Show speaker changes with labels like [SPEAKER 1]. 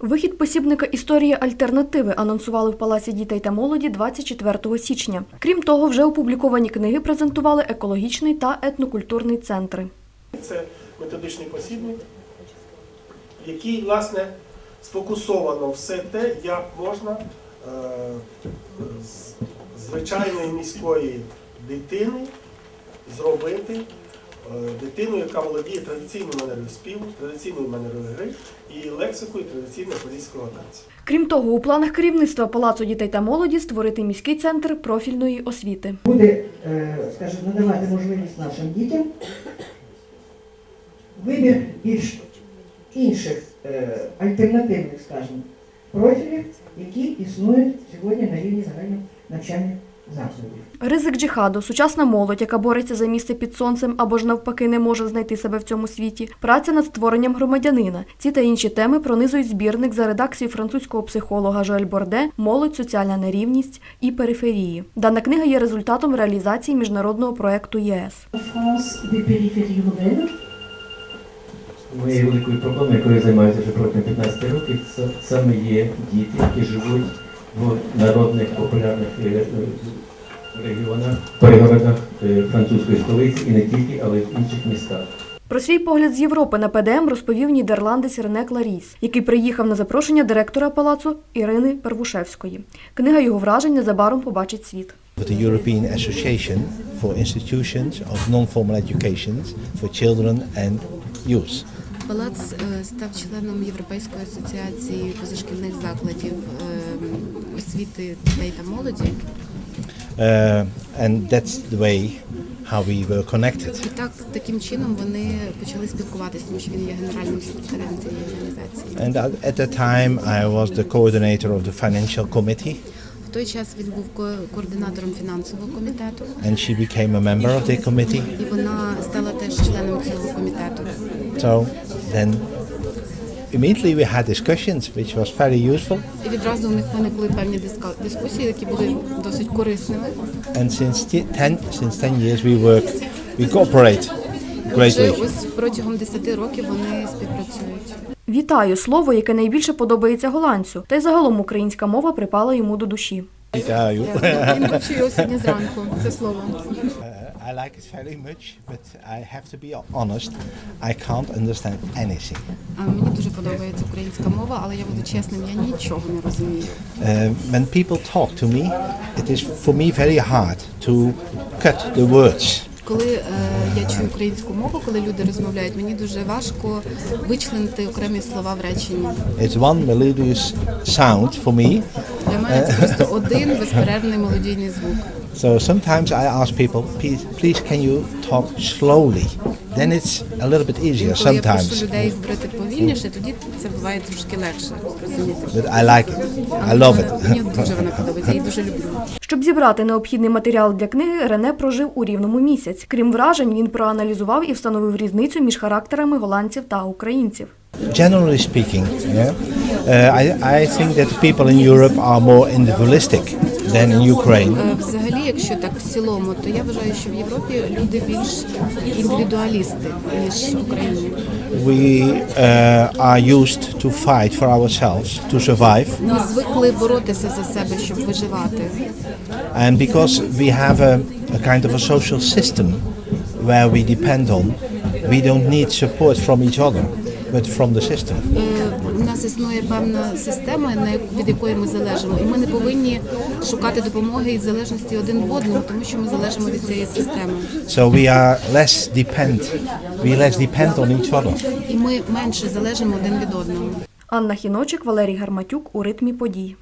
[SPEAKER 1] Вихід посібника історії альтернативи анонсували в Палаці дітей та молоді 24 січня. Крім того, вже опубліковані книги презентували екологічний та етнокультурний центри.
[SPEAKER 2] Це методичний посібник, який, власне, сфокусовано все те, як можна е, з звичайної міської дитини зробити дитину, яка володіє традиційною манерою співу, традиційною манерою гри і лексикою традиційного поліського танцю.
[SPEAKER 1] Крім того, у планах керівництва Палацу дітей та молоді створити міський центр профільної освіти.
[SPEAKER 3] буде, е, скажімо, надавати можливість нашим дітям вибір більш інших е, альтернативних, скажімо, профілів, які існують сьогодні на рівні.
[SPEAKER 1] Ризик джихаду, сучасна молодь, яка бореться за місце під сонцем або ж навпаки не може знайти себе в цьому світі, праця над створенням громадянина. Ці та інші теми пронизують збірник за редакцією французького психолога Жоель Борде Молодь, соціальна нерівність і периферії. Дана книга є результатом реалізації міжнародного проекту ЄС.
[SPEAKER 4] Моєю великою проблемою, якою я займаюся вже протягом 15 років, це саме є діти, які живуть в народних популярних е, регіонах, пригородах е, французької столиці і не тільки, але й в інших містах.
[SPEAKER 1] Про свій погляд з Європи на ПДМ розповів нідерландець Рене Кларіс, який приїхав на запрошення директора палацу Ірини Первушевської. Книга його вражень незабаром побачить світ.
[SPEAKER 5] the European Association for Institutions of Non-Formal Education for Children and Youth.
[SPEAKER 6] Палац е, став членом Європейської асоціації позашкільних закладів е, освіти дітей та молоді.
[SPEAKER 5] Uh, and that's the way how we were connected.
[SPEAKER 6] І так таким чином вони почали спілкуватися, тому що він є генеральним секретарем цієї організації.
[SPEAKER 5] And at at that time, I was the coordinator of the financial committee,
[SPEAKER 6] В той час він був ко- координатором фінансового комітету,
[SPEAKER 5] and she became a member of the committee.
[SPEAKER 6] і вона стала теж членом цього комітету.
[SPEAKER 5] So then, immediately we had discussions, which was very useful.
[SPEAKER 6] І відразу у них виникли певні диска- дискусії, які були досить корисними.
[SPEAKER 5] And since ti- ten since ten years, we work, we cooperate greatly.
[SPEAKER 6] ось протягом 10 років вони співпрацюють.
[SPEAKER 1] Вітаю слово, яке найбільше подобається голландцю, та й загалом українська мова припала йому до душі.
[SPEAKER 5] Вітаю.
[SPEAKER 6] Він вивчив його сьогодні зранку. Це слово.
[SPEAKER 5] I like it very much, but I have to be honest. I can't understand anything.
[SPEAKER 6] Мені дуже подобається українська мова, але я буду чесним, я нічого не розумію.
[SPEAKER 5] Uh, when people talk to me, it is for me very hard to cut the words.
[SPEAKER 6] Коли е, я чую українську мову, коли люди розмовляють, мені дуже важко вичленити окремі слова в реченні.
[SPEAKER 5] It's one melodious sound for me.
[SPEAKER 6] Для мене це просто один безперервний мелодійний звук.
[SPEAKER 5] So sometimes I ask people, please, please can you talk slowly? Then it's a little bit easier
[SPEAKER 6] Коли я прошу
[SPEAKER 5] sometimes.
[SPEAKER 6] людей говорити повільніше, тоді це буває трошки легше розуміти.
[SPEAKER 5] But I like it. I love it.
[SPEAKER 6] Мені дуже вона подобається, я її дуже люблю.
[SPEAKER 1] Щоб зібрати необхідний матеріал для книги, Рене прожив у рівному місяць. Крім вражень, він проаналізував і встановив різницю між характерами голландців та українців.
[SPEAKER 5] Generally speaking, yeah, uh, I, I think that people in Europe are more individualistic than in Ukraine.
[SPEAKER 6] Е, Взагалі, якщо так в цілому, то я вважаю, що в Європі люди більш індивідуалісти, ніж в Україні.
[SPEAKER 5] We uh, are used to fight for ourselves, to survive.
[SPEAKER 6] Ми звикли боротися за себе, щоб виживати.
[SPEAKER 5] And because we have a, a kind of a social system where we depend on, we don't need support from each other, but from the system.
[SPEAKER 6] Нас існує певна система, від якої ми залежимо, і ми не повинні шукати допомоги і залежності один в одному, тому що ми залежимо від цієї системи.
[SPEAKER 5] So we are less depend, we less depend on each other.
[SPEAKER 6] І ми менше залежимо один від одного.
[SPEAKER 1] Анна Хіночик, Валерій Гарматюк у ритмі подій.